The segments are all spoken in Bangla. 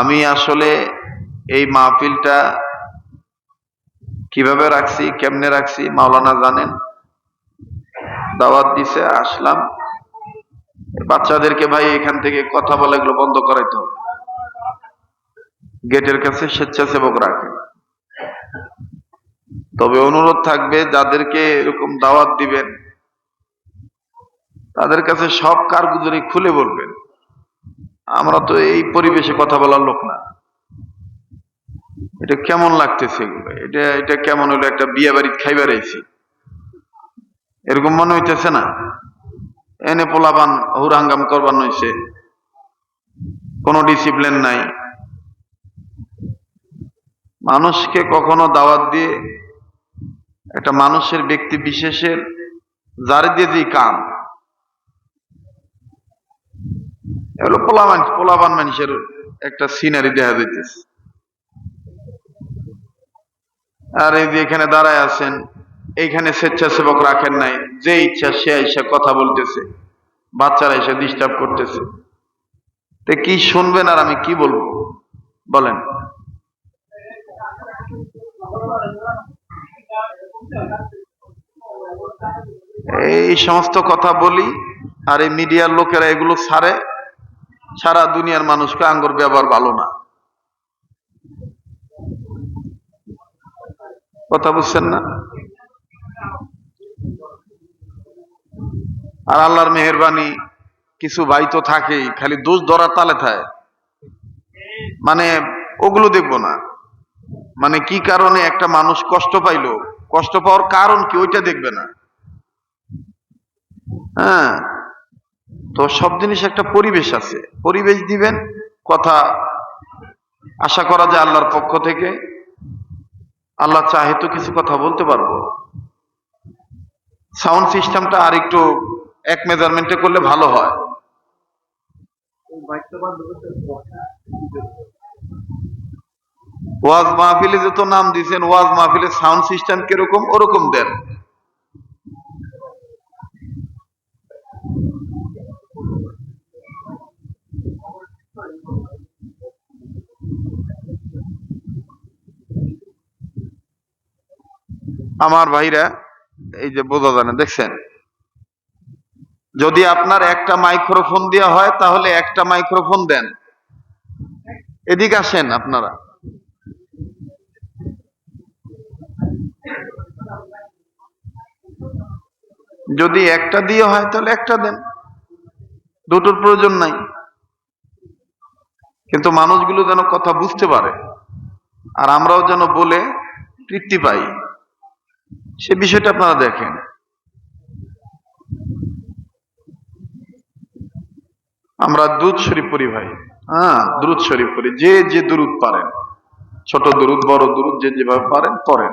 আমি আসলে এই মাহফিলটা কীভাবে রাখছি, কেমনে রাখছি মাওলানা জানেন। দাওয়াত দিছে, আসলাম। বাচ্চাদেরকে ভাই এখান থেকে কথা বলা, এগুলো বন্ধ করাইতে হবে। গেটের কাছে স্বেচ্ছাসেবক রাখেন তবে অনুরোধ থাকবে, যাদেরকে এরকম দাওয়াত দিবেন, তাদের কাছে সব কারগুজারি খুলে বলবেন। আমরা তো এই পরিবেশে কথা বলার লোক না। এটা কেমন লাগতেছে? এগুলো এটা এটা কেমন হলো একটা বিয়ে বাড়িতে খাইবার আইছি? এরকম মনে হইতেছে না? এনে পোলাপান হুরাঙ্গাম করবার নইছে। কোনো ডিসিপ্লিন নাই। মানুষকে কখনো দাওয়াত দিয়ে, একটা মানুষের ব্যক্তি বিশেষের, যারে দিয়ে যে কাম এগুলো পোলাবান পোলাবান মানুষের একটা সিনারি দেখা যাইতেছে। আর এই যে এখানে দাঁড়ায় আছেন এইখানে স্বেচ্ছাসেবক রাখেন নাই, যে ইচ্ছা সে এসে কথা বলতেছে, বাচ্চারা এসে ডিস্টার্ব করতেছে। তো কি শুনবেন আর আমি কি বলব? বলেন। এই সমস্ত কথা বলি, আর এই মিডিয়ার লোকেরা এগুলো ছাড়ে। সারা দুনিয়ার মানুষকে আঙ্গুর ব্যবহার ভালো না। কথা বুঝছেন না? আর আল্লাহর মেহরবানি, কিছু ভাই তো থাকেই, খালি দোষ ধরার তালে থাকে মানে ওগুলো দেখব না। মানে কি কারণে একটা মানুষ কষ্ট পাইলো? কষ্ট পাওয়ার কারণ কি? ওইটা দেখবে না। হ্যাঁ। তো সব জিনিস একটা পরিবেশ আছে। পরিবেশ দিবেন, কথা আশা করা যায় আল্লাহর পক্ষ থেকে। আল্লাহ চাহে তো কিছু কথা বলতে পারব। সাউন্ড সিস্টেমটা আর একটু এক মেজারমেন্টে করলে ভালো হয়। ওয়াজ মাহফিলে যত নাম দিয়েছেন, ওয়াজ মাহফিলের সাউন্ড সিস্টেম কীরকম? ওরকম দেন। আমার ভাইরা, এই যে বোঝা যায় না, দেখছেন? যদি আপনার একটা মাইক্রোফোন দেওয়া হয়, তাহলে একটা মাইক্রোফোন দেন। এদিক আসেন আপনারা। যদি একটা দিয়ে হয়, তাহলে একটা দেন। দুটোর প্রয়োজন নাই। কিন্তু মানুষগুলো যেন কথা বুঝতে পারে, আর আমরাও যেন বলে তৃপ্তি পাই। সে বিষয়টা আপনারা দেখেন। আমরা দুধ শরীফ পড়ি ভাই। হ্যাঁ দুরুদ শরীফ পড়ি। যে যে দুরুদ পারেন ছোট দুরুদ বড় দুরুদ যে যেভাবে পারেন পড়েন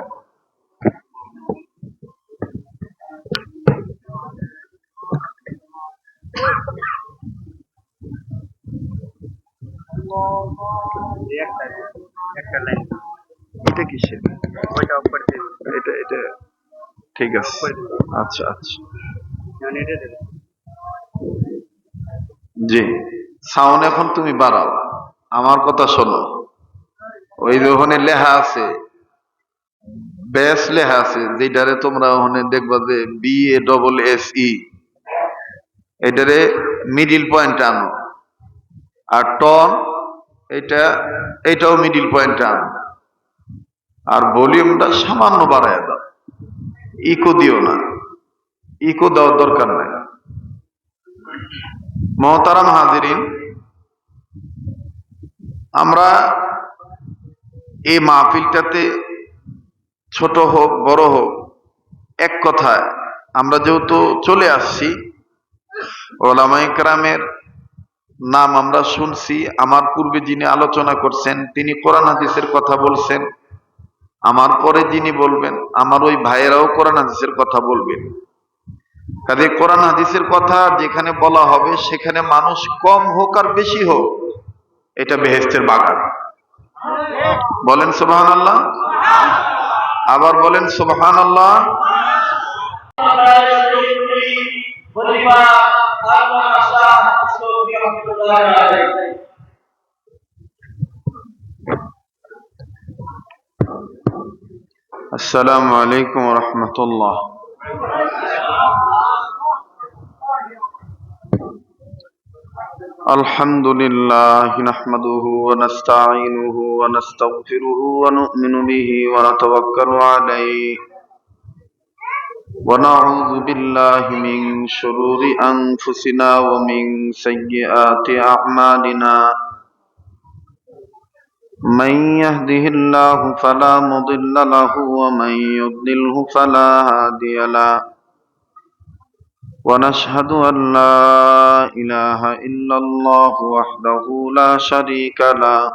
এটা কিসের? করে এটা এটা ঠিক আছে। আচ্ছা আচ্ছা। জি। সাউন্ড এখন তুমি বাড়াও। আমার কথা শোনো। ওই যে ওখানে লেখা আছে বেস লেখা আছে যেটারে তোমরা ওখানে দেখবা যে B A double S E এটারে মিডিল পয়েন্ট আনো। আর টন এটা, এটাও মিডিল পয়েন্ট আনো। আর ভলিউমটা সামান্য বাড়ায় দাও। ইকো দিও না। ইকো দেওয়ার দরকার নাই। মহতারাম হাজিরিন, আমরা এই মাহফিলটাতে ছোট হোক, বড় হোক, এক কথায় আমরা যেহেতু চলে আসছি ওলামাই কেরামের নাম আমরা শুনছি, আমার পূর্বে যিনি আলোচনা করছেন, তিনি কোরআন হাদিসের কথা বলছেন। আমার পরে যিনি বলবেন, আমার ওই ভাইয়েরাও কোরআন হাদিসের কথা বলবেন। কাজে কোরআন হাদিসের কথা যেখানে বলা হবে, সেখানে মানুষ কম হোক আর বেশি হোক, এটা বেহেস্তের বাগান। বলেন সুবহান আল্লাহ আবার বলেন সুবহান আল্লাহ السلام عليكم ورحمة الله. الحمد لله نحمده ونستعينه ونستغفره ونؤمن به ونتوكل عليه. ونعوذ بالله من شرور أنفسنا ومن سيئات أعمالنا. من يهده الله فلا مضل له ومن يضلله فلا هادي له. ونشهد أن لا إله إلا الله وحده لا شريك له.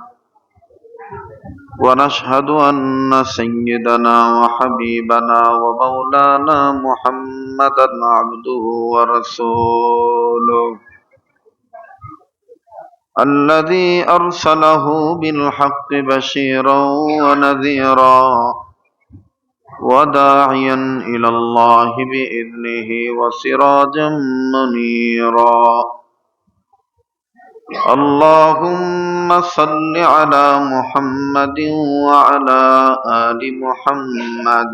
ونشهد أن سيدنا وحبيبنا ومولانا محمدا عبده ورسوله. الذي أرسله بالحق بشيرا ونذيرا وداعيا إلى الله بإذنه وسراجا منيرا. اللهم صل على محمد وعلى آل محمد.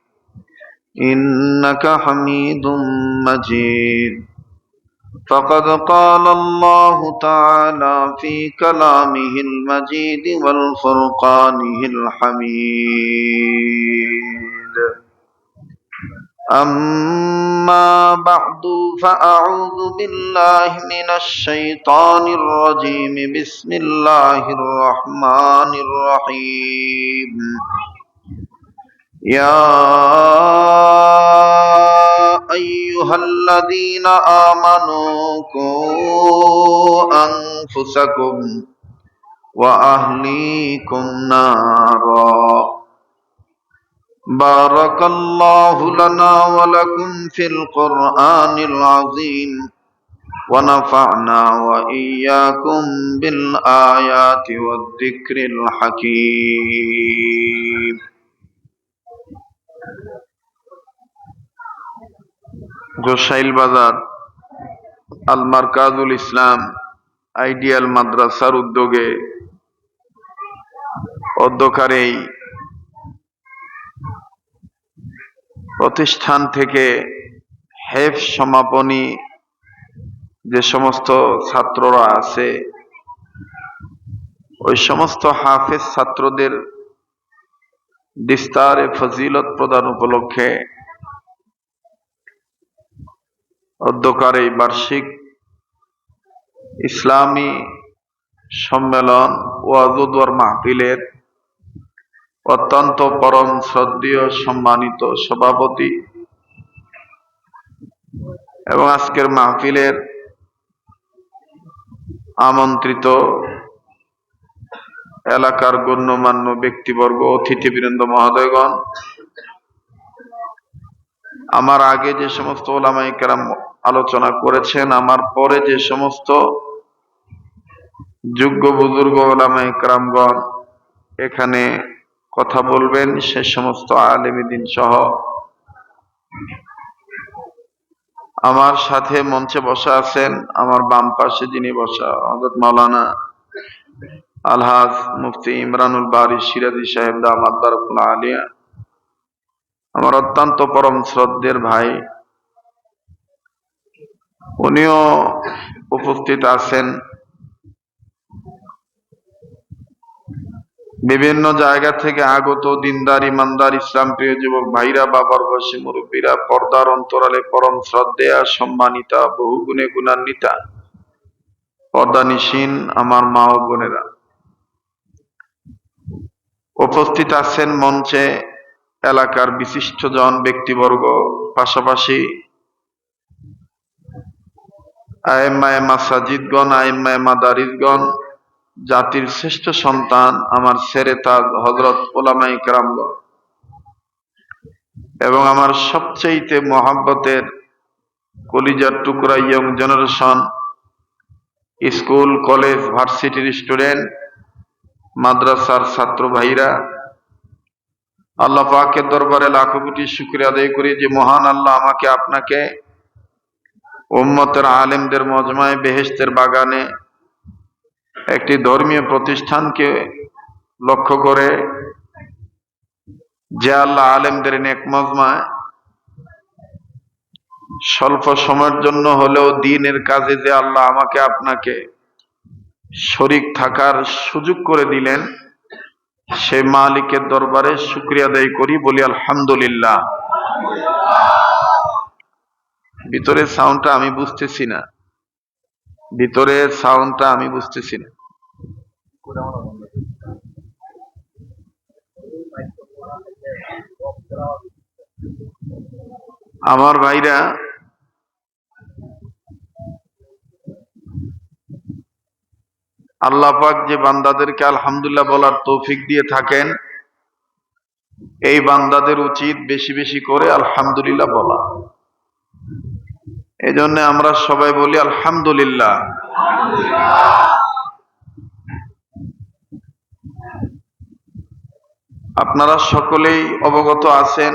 إنك حميد مجيد. فقد قال الله تعالى في كلامه المجيد والفرقانه الحميد. أما بعد فأعوذ بالله من الشيطان الرجيم. بسم الله الرحمن الرحيم. يا أيها الذين آمنوا قوا أنفسكم وأهليكم نارا بارك الله لنا ولكم في القرآن العظيم ونفعنا وإياكم بالآيات والذكر الحكيم গোসাইল বাজার আল মারকাজুল ইসলাম, আইডিয়াল মাদ্রাসার উদ্যোগে অধ্যকার এই প্রতিষ্ঠান থেকে হেফ সমাপনী যে সমস্ত ছাত্ররা আছে, ওই সমস্ত হাফেজ ছাত্রদের বিস্তারে ফজিলত প্রদান উপলক্ষে অধ্যকার এই বার্ষিক ইসলামী সম্মেলন ওয়াজুদর মাহফিলের অত্যন্ত পরম শ্রদ্ধেয় সম্মানিত সভাপতি এবং আজকের মাহফিলের আমন্ত্রিত এলাকার গণ্যমান্য ব্যক্তিবর্গ, অতিথিবৃন্দ, মহোদয়গণ, আমার আগে যে সমস্ত ওলামাই কেরাম আলোচনা করেছেন, আমার পরে যে সমস্ত যোগ্য বুজুর্গ ওলামাই কেরামগণ এখানে কথা বলবেন, সে সমস্ত আলেমিদিন সহ। আমার সাথে মঞ্চে বসা আছেন, আমার বাম পাশে যিনি বসা হজরত মাওলানা আলহাজ মুফতি ইমরানুল বারি সিরাজি সাহেব দামাদ বারকুল্লাহ আলিয়া। আমার অত্যন্ত পরম শ্রদ্ধের ভাই। উনিও উপস্থিত আছেন। বিভিন্ন জায়গা থেকে আগত দিনদার, ইমানদার, ইসলাম প্রিয় যুবক ভাইরা, বাবার বয়সী মুরব্বীরা, পর্দার অন্তরালে পরম শ্রদ্ধেয়া, সম্মানিতা বহু গুণে গুণান্বিতা। পর্দা নিশীন আমার মা ও বোনেরা। উপস্থিত আছেন মঞ্চে এলাকার বিশিষ্টজন ব্যক্তিবর্গ, পাশাপাশি আয়েম্মায় মাসাজিদগণ আয়েম্মায় মাদারিদগণ জাতির শ্রেষ্ঠ সন্তান আমার সেরে তাজ হজরত ওলামাই কেরামগণ। এবং আমার সবচেয়েতে মহাব্বতের কলিজার টুকরা ইয়ং জেনারেশন, স্কুল, কলেজ, ভার্সিটির স্টুডেন্ট মাদ্রাসার ছাত্র ভাইরা, আল্লাহ পাকের দরবারে লাখো কোটি শুক্রিয়া আদায় করি যে মহান আল্লাহ আমাকে আপনাকে উম্মতের আলেমদের মজমায় বেহেস্তের বাগানে একটি ধর্মীয় প্রতিষ্ঠানকে লক্ষ্য করে যে আল্লাহ আলেমদের নেক মজমায় স্বল্প সময়ের জন্য হলেও দিনের কাজে যে আল্লাহ আমাকে আপনাকে শরিক থাকার সুযোগ করে দিলেন। সে মালিকের দরবারে শুক্রিয়া আদায় করি, বলি আলহামদুলিল্লাহ। ভিতরের সাউন্ডটা আমি বুঝতেছি না। ভিতরের সাউন্ডটা আমি বুঝতেছি না। আমার ভাইরা আল্লাহ পাক যে বান্দাদেরকে আলহামদুলিল্লাহ বলার তৌফিক দিয়ে থাকেন, এই বান্দাদের উচিত বেশি বেশি করে আলহামদুলিল্লাহ বলা। এই জন্য আমরা সবাই বলি আলহামদুলিল্লাহ। আপনারা সকলেই অবগত আছেন,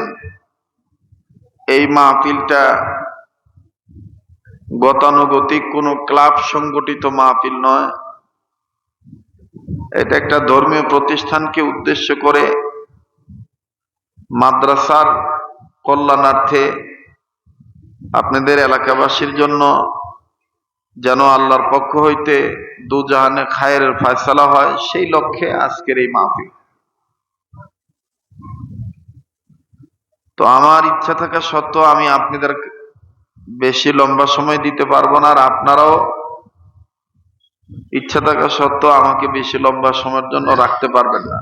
এই মাহফিলটা গতানুগতিক কোনো ক্লাব সংগঠিত মাহফিল নয়। এটা একটা ধর্মীয় প্রতিষ্ঠানকে উদ্দেশ্য করে মাদ্রাসার কল্যাণার্থে আপনাদের এলাকাবাসীর জন্য যেন আল্লাহর পক্ষ হইতে দু জাহানে খায়ের ফয়সালা হয়, সেই লক্ষ্যে আজকের এই মাহফিল। তো আমার ইচ্ছা থাকা সত্ত্বেও আমি আপনাদের বেশি লম্বা সময় দিতে পারব না, আর আপনারাও ইচ্ছা থাকা সত্ত্বেও আমাকে বেশি লম্বা সময়ের জন্য রাখতে পারবেন না।